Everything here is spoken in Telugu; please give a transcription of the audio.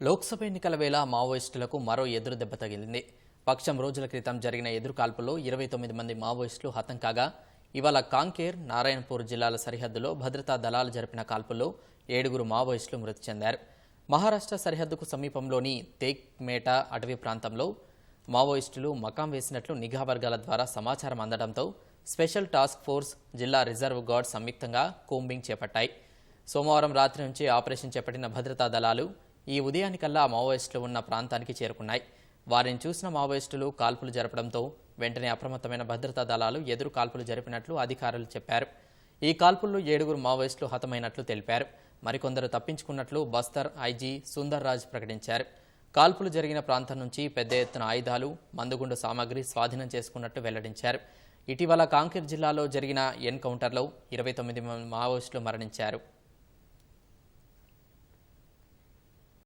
లోక్సభ ఎన్నికల వేళ మావోయిస్టులకు మరో ఎదురు దెబ్బ తగిలింది. పక్షం రోజుల క్రితం జరిగిన ఎదురుకాల్పులో ఇరవై తొమ్మిది మంది మావోయిస్టులు హతం కాగా ఇవాళ కాంకేర్ నారాయణపూర్ జిల్లాల సరిహద్దులో భద్రతా దళాలు జరిపిన కాల్పుల్లో ఏడుగురు మావోయిస్టులు మృతి చెందారు. మహారాష్ట్ర సరిహద్దుకు సమీపంలోని తేక్మేట అటవీ ప్రాంతంలో మావోయిస్టులు మకాం వేసినట్లు నిఘా వర్గాల ద్వారా సమాచారం అందడంతో స్పెషల్ టాస్క్ ఫోర్స్ జిల్లా రిజర్వ్ గార్డ్ సంయుక్తంగా కూంబింగ్ చేపట్టాయి. సోమవారం రాత్రి నుంచి ఆపరేషన్ చేపట్టిన భద్రతా దళాలు ఈ ఉదయానికల్లా మావోయిస్టులు ఉన్న ప్రాంతానికి చేరుకున్నాయి. వారిని చూసిన మావోయిస్టులు కాల్పులు జరపడంతో వెంటనే అప్రమత్తమైన భద్రతా దళాలు ఎదురు కాల్పులు జరిపినట్లు అధికారులు చెప్పారు. ఈ కాల్పుల్లో ఏడుగురు మావోయిస్టులు హతమైనట్లు తెలిపారు. మరికొందరు తప్పించుకున్నట్లు బస్తర్ ఐజీ సుందర్ రాజ్ ప్రకటించారు. కాల్పులు జరిగిన ప్రాంతం నుంచి పెద్ద ఎత్తున ఆయుధాలు మందుగుండు సామాగ్రి స్వాధీనం చేసుకున్నట్టు వెల్లడించారు. ఇటీవల కాంకేర్ జిల్లాలో జరిగిన ఎన్కౌంటర్లో ఇరవై తొమ్మిది మంది మావోయిస్టులు మరణించారు.